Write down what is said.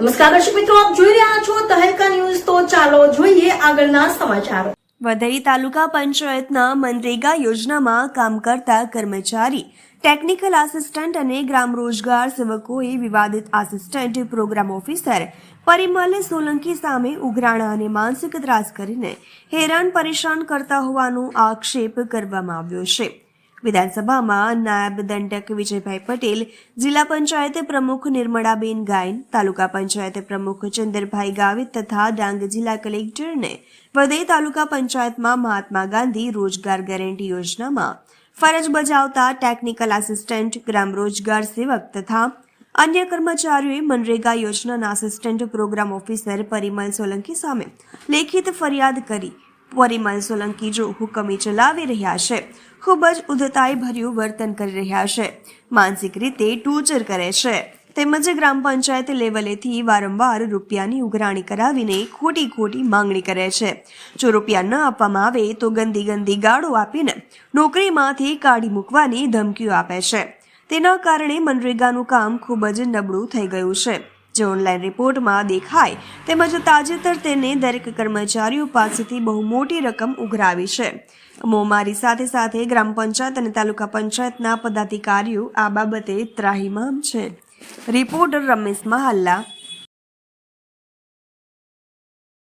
નમસ્કાર દર્શક મિત્રો, આપ જોઈ રહ્યા છો તહેલકા ન્યૂઝ. તો ચાલો જોઈએ આગળના સમાચારો. વધઈ તાલુકા પંચાયતના મનરેગા યોજનામાં કામ કરતા કર્મચારી ટેકનિકલ આસિસ્ટન્ટ અને ગ્રામ રોજગાર સેવકોએ વિવાદિત assistant program officer Parimal Solanki સામે ઉઘરાણા અને માનસિક ત્રાસ કરીને હેરાન પરેશાન કરતા હોવાનો આક્ષેપ કરવામાં આવ્યો છે. વિધાનસભામાં નાયબ દંડક વિજયભાઈ પટેલ, જિલ્લા પંચાયત પ્રમુખ નિર્મળાબેન ગાયન, તાલુકા પંચાયત પ્રમુખ ચંદરભાઈ ગાવિત તથા ડાંગ જિલ્લા કલેક્ટરને વધે તાલુકા પંચાયતમાં મહાત્મા ગાંધી રોજગાર ગેરંટી યોજનામાં ફરજ બજાવતા ટેકનિકલ આસિસ્ટન્ટ ગ્રામ રોજગાર સેવક તથા અન્ય કર્મચારીઓએ મનરેગા યોજનાના assistant program officer Parimal Solanki સામે લેખિત ફરિયાદ કરી પરિમલ સોલંકી જો હુકમી ચલાવી રહ્યા છે, ખૂબ જ ઉદ્ધતાઈ ભર્યું વર્તન કરી રહ્યા છે. માનસિક રીતે ટોર્ચર કરે છે. તેમજ ગ્રામ પંચાયત લેવલેથી વારંવાર રૂપિયાની ઉઘરાણી કરાવીને ખોટી ખોટી માંગણી કરે છે. જો રૂપિયા ન આપવામાં આવે, તો ગંદી ગંદી ગાળો આપીને નોકરીમાંથી કાઢી મૂકવાની ધમકીઓ આપે છે. તેના કારણે મનરેગાનું કામ ખૂબ જ નબળું થઈ ગયું છે. જે ઓનલાઈન રિપોર્ટમાં દેખાય. તેમજ તાજેતર તેને દરેક કર્મચારીઓ પાસેથી બહુ મોટી રકમ ઉઘરાવી છે. મોમારી સાથે સાથે ગ્રામ પંચાયત અને તાલુકા પંચાયતના પદાધિકારીઓ આ બાબતે ત્રાહિમામ છે. રિપોર્ટર રમેશ મહાલ્લા